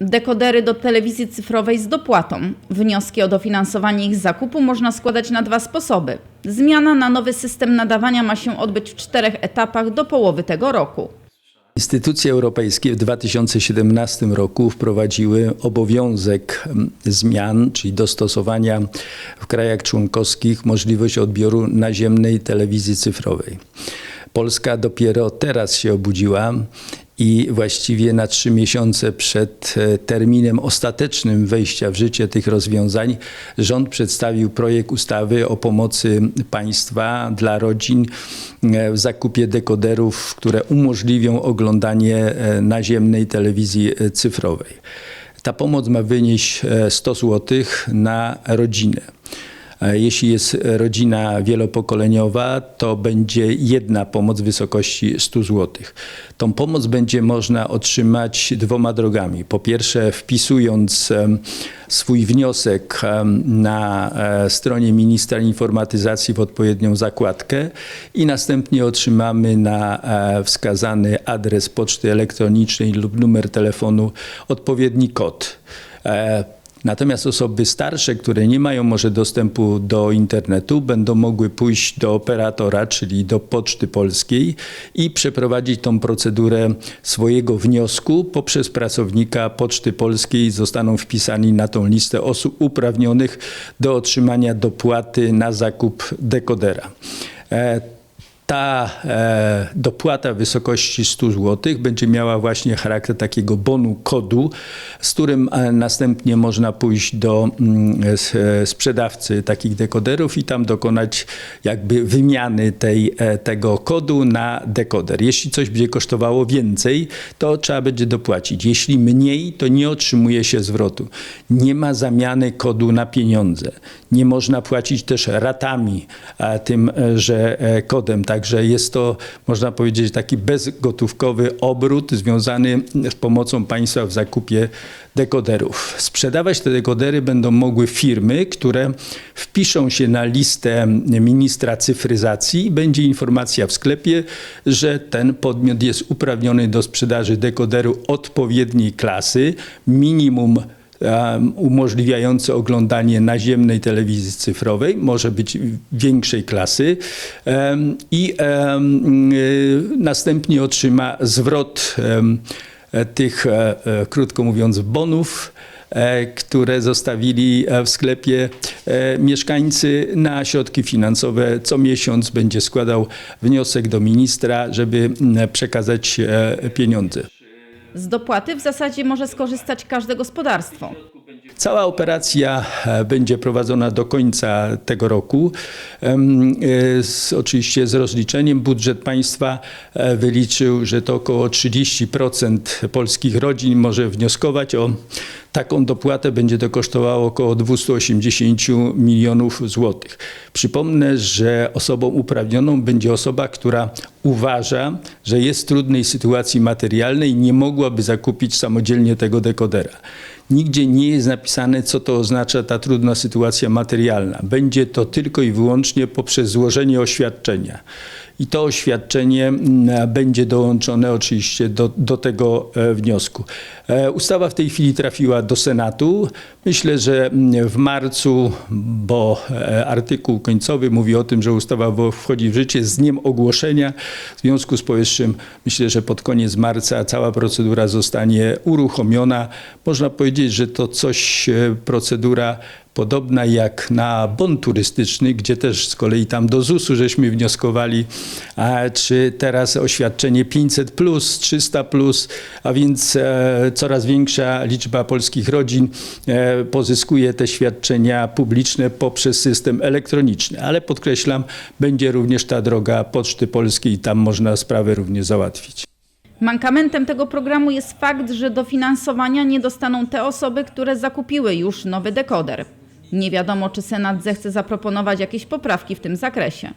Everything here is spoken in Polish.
Dekodery do telewizji cyfrowej z dopłatą. Wnioski o dofinansowanie ich zakupu można składać na dwa sposoby. Zmiana na nowy system nadawania ma się odbyć w czterech etapach do połowy tego roku. Instytucje europejskie w 2017 roku wprowadziły obowiązek mm, zmian, czyli dostosowania w krajach członkowskich możliwość odbioru naziemnej telewizji cyfrowej. Polska dopiero teraz się obudziła i właściwie na trzy miesiące przed e, terminem ostatecznym wejścia w życie tych rozwiązań rząd przedstawił projekt ustawy o pomocy państwa dla rodzin e, w zakupie dekoderów, które umożliwią oglądanie e, naziemnej telewizji cyfrowej. Ta pomoc ma wynieść e, 100 zł na rodzinę. E, Jeśli jest rodzina wielopokoleniowa, to będzie jedna pomoc w wysokości 100 zł. Tą pomoc będzie można otrzymać dwoma drogami. Po pierwsze, wpisując swój wniosek na e, stronie ministra informatyzacji w odpowiednią zakładkę i następnie otrzymamy na e, wskazany adres poczty elektronicznej lub numer telefonu odpowiedni kod. E, Natomiast osoby starsze, które nie mają może dostępu do internetu, będą mogły pójść do operatora, czyli do Poczty Polskiej i przeprowadzić tą procedurę swojego wniosku poprzez pracownika Poczty Polskiej. Zostaną wpisani na tą listę osób uprawnionych do otrzymania dopłaty na zakup dekodera. Ta e, dopłata w wysokości 100 zł będzie miała właśnie charakter takiego bonu kodu, z którym e, następnie można pójść do mm, e, sprzedawcy takich dekoderów i tam dokonać jakby wymiany tej, e, tego kodu na dekoder. Jeśli coś będzie kosztowało więcej, to trzeba będzie dopłacić. Jeśli mniej, to nie otrzymuje się zwrotu. Nie ma zamiany kodu na pieniądze. Nie można płacić też ratami a, tym, e, że kodem. Także jest to, można powiedzieć, taki bezgotówkowy obrót związany z pomocą państwa w zakupie dekoderów. Sprzedawać te dekodery będą mogły firmy, które wpiszą się na listę ministra cyfryzacji i będzie informacja w sklepie, że ten podmiot jest uprawniony do sprzedaży dekoderu odpowiedniej klasy, minimum um, umożliwiający oglądanie naziemnej telewizji cyfrowej, może być większej klasy i y, następnie otrzyma zwrot tych, e, e, krótko mówiąc, bonów, e, które zostawili w sklepie mieszkańcy na środki finansowe. Co miesiąc będzie składał wniosek do ministra, żeby przekazać pieniądze. Z dopłaty w zasadzie może skorzystać każde gospodarstwo. Cała operacja e, będzie prowadzona do końca tego roku. E, Z, oczywiście z rozliczeniem budżet państwa e, wyliczył, że to około 30% polskich rodzin może wnioskować o taką dopłatę. Będzie to kosztowało około 280 milionów złotych. Przypomnę, że osobą uprawnioną będzie osoba, która uważa, że jest w trudnej sytuacji materialnej i nie mogłaby zakupić samodzielnie tego dekodera. Nigdzie nie jest napisane, co to oznacza ta trudna sytuacja materialna. Będzie to tylko i wyłącznie poprzez złożenie oświadczenia. I to oświadczenie mm, będzie dołączone oczywiście do, do tego e, wniosku. E, Ustawa w tej chwili trafiła do Senatu. Myślę, że mm, w marcu, bo e, artykuł końcowy mówi o tym, że ustawa wchodzi w życie z dniem ogłoszenia. W związku z powyższym myślę, że pod koniec marca cała procedura zostanie uruchomiona. Można powiedzieć, że to coś, procedura podobna jak na bon turystyczny, gdzie też z kolei tam do ZUS-u żeśmy wnioskowali, czy teraz oświadczenie 500 plus, 300 plus, a więc e, coraz większa liczba polskich rodzin e, pozyskuje te świadczenia publiczne poprzez system elektroniczny. Ale podkreślam, będzie również ta droga Poczty Polskiej i tam można sprawę również załatwić. Mankamentem tego programu jest fakt, że dofinansowania nie dostaną te osoby, które zakupiły już nowy dekoder. Nie wiadomo, czy Senat zechce zaproponować jakieś poprawki w tym zakresie.